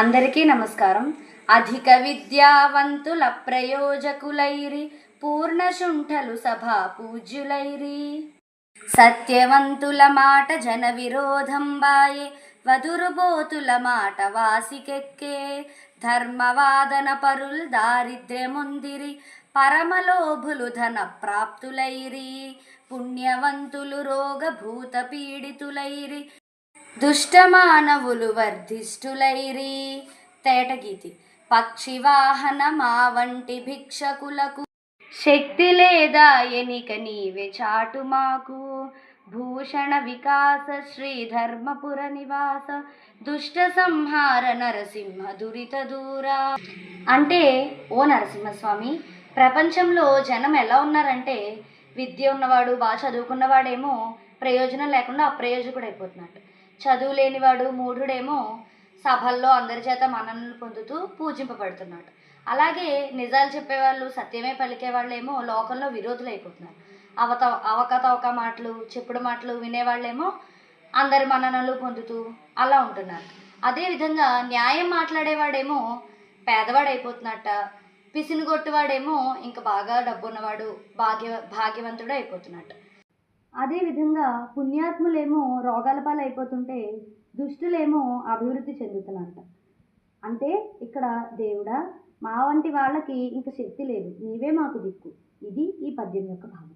అందరికీ నమస్కారం. అధిక విద్యావంతుల ప్రయోజకులైరి పూర్ణశుంఠలు సభా పూజ్యులైరి. సత్యవంతుల మాట జన విరోధం బాయే వదురుబోతుల మాట వాసికెక్కే. ధర్మవాదన పరుల్ దారిద్ర్యముందిరి పరమలోభులు ధన ప్రాప్తులైరి. పుణ్యవంతులు రోగభూత పీడితులైరి. దుష్టమానవులు వర్ధిష్ఠులైరి. తేటగీతి పక్షివాహన మా వంటి భిక్షకులకు శక్తి లేదా ఎనిక నీవే చాటు మాకు. భూషణ వికాస శ్రీ ధర్మపుర నివాస దుష్ట సంహార నరసింహ దురిత దూరా. అంటే ఓ నరసింహస్వామి ప్రపంచంలో జనం ఎలా ఉన్నారంటే విద్య ఉన్నవాడు బాగా చదువుకున్నవాడేమో ప్రయోజనం లేకుండా అప్రయోజకుడైపోతున్నాడు. చదువు లేనివాడు మూఢుడేమో సభల్లో అందరి చేత మన్ననలు పొందుతూ పూజింపబడుతున్నాడు. అలాగే నిజాలు చెప్పేవాళ్ళు సత్యమే పలికేవాళ్ళేమో లోకంలో విరోధులు అయిపోతున్నారు అవత అవకతవక మాటలు చెప్పుడు మాటలు వినేవాళ్ళేమో అందరి మన్ననలు పొందుతూ అలా ఉంటున్నారు. అదేవిధంగా న్యాయం మాట్లాడేవాడేమో పేదవాడు పిసిని కొట్టువాడేమో ఇంకా బాగా డబ్బున్నవాడు భాగ్య భాగ్యవంతుడు అయిపోతున్నట్టు అదేవిధంగా పుణ్యాత్ములేమో రోగాల పాలైపోతుంటే దుష్టులేమో అభివృద్ధి చెందుతున్నట్ట అంటే ఇక్కడ దేవుడా మా వంటి వాళ్ళకి ఇంక శక్తి లేదు. నీవే మాకు దిక్కు. ఇది ఈ పద్యం యొక్క భావం.